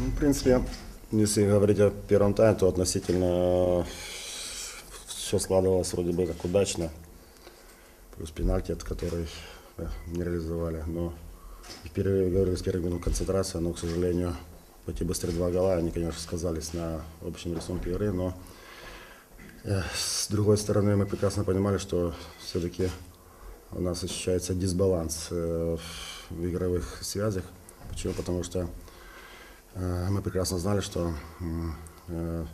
Ну, в принципе, если говорить о первом тайме, то относительно все складывалось вроде бы как удачно. Плюс пенальти, от который э, не реализовали. Но в перерыве, говорю, с первых минут концентрация, но, к сожалению, эти быстрые два гола, они, конечно, сказались на общем рисунке игры, но э, с другой стороны, мы прекрасно понимали, что все-таки у нас ощущается дисбаланс э, в игровых связях. Почему? Потому что э, мы прекрасно знали, что э,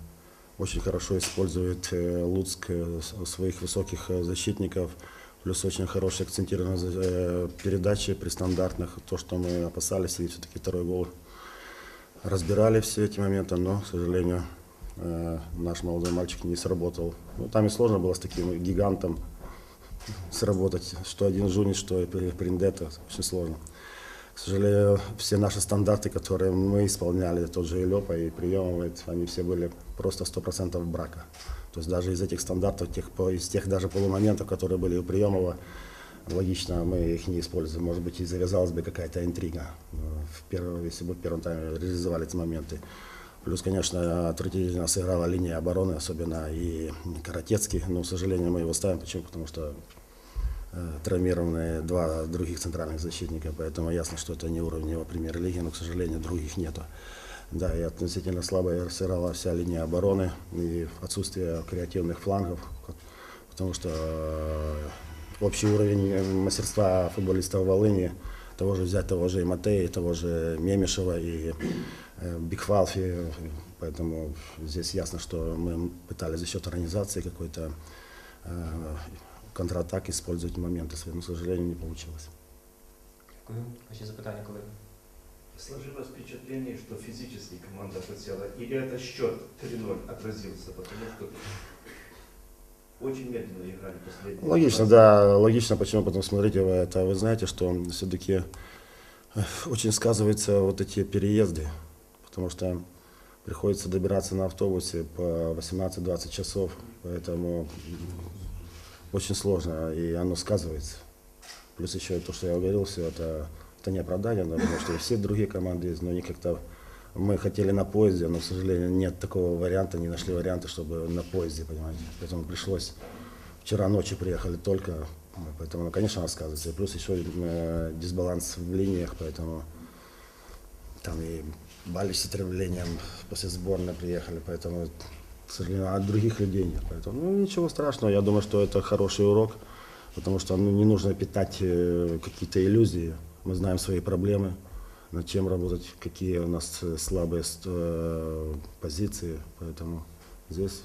очень хорошо использует э, Луцк э, своих высоких э, защитников, плюс очень хорошие акцентированные э, передачи при стандартных. То, что мы опасались, и все-таки второй гол разбирали все эти моменты, но, к сожалению, э, наш молодой мальчик не сработал. Ну, там и сложно было с таким гигантом сработать, что один Жунич, что Приндета, очень сложно. К сожалению, все наши стандарты, которые мы исполняли, тот же Илепа и Приемов, они все были просто 100% брака. То есть даже из этих стандартов, тех, из тех даже полумоментов, которые были у Приемова, логично мы их не используем. Может быть, и завязалась бы какая-то интрига, в первом, если бы в первом тайме реализовали эти моменты. Плюс, конечно, отвратительно сыграла линия обороны, особенно и Каратецкий. Но, к сожалению, мы его ставим. Почему? Потому что э, травмированные два других центральных защитника. Поэтому ясно, что это не уровень его премьер-лиги, но, к сожалению, других нету. Да, и относительно слабо сыграла вся линия обороны и отсутствие креативных флангов. Потому что э, общий уровень мастерства футболистов Волыни – того же взять того же Матея, того же Мемешева и э, Бигфалфи. Поэтому здесь ясно, что мы пытались за счет организации какой-то контратак использовать моменты свои, но, к сожалению, не получилось. Дякую. Ваші запитання, колеги? Сложилось впечатление, что физически команда хотела. Или это счет 3-0 отразился, потому что очень медленно играли последние. Логично, да, логично. Почему? Потому что, смотрите, вы, это, вы знаете, что все-таки э, очень сказываются вот эти переезды, потому что приходится добираться на автобусе по 18-20 часов, поэтому очень сложно, и оно сказывается. Плюс еще то, что я говорил, все это, это не оправдание, да, потому что все другие команды есть, но они как-то мы хотели на поезде, но, к сожалению, нет такого варианта, не нашли варианта, чтобы на поезде, понимаете. Поэтому пришлось, вчера ночью приехали только, поэтому, ну, конечно, рассказывается. И плюс еще э, дисбаланс в линиях, поэтому там и Балич с отравлением после сборной приехали, поэтому, к сожалению, от других людей нет. Поэтому, ну, ничего страшного, я думаю, что это хороший урок, потому что ну, не нужно питать э, какие-то иллюзии. Мы знаем свои проблемы, над чем работать, какие у нас э, слабые э, позиции. Поэтому здесь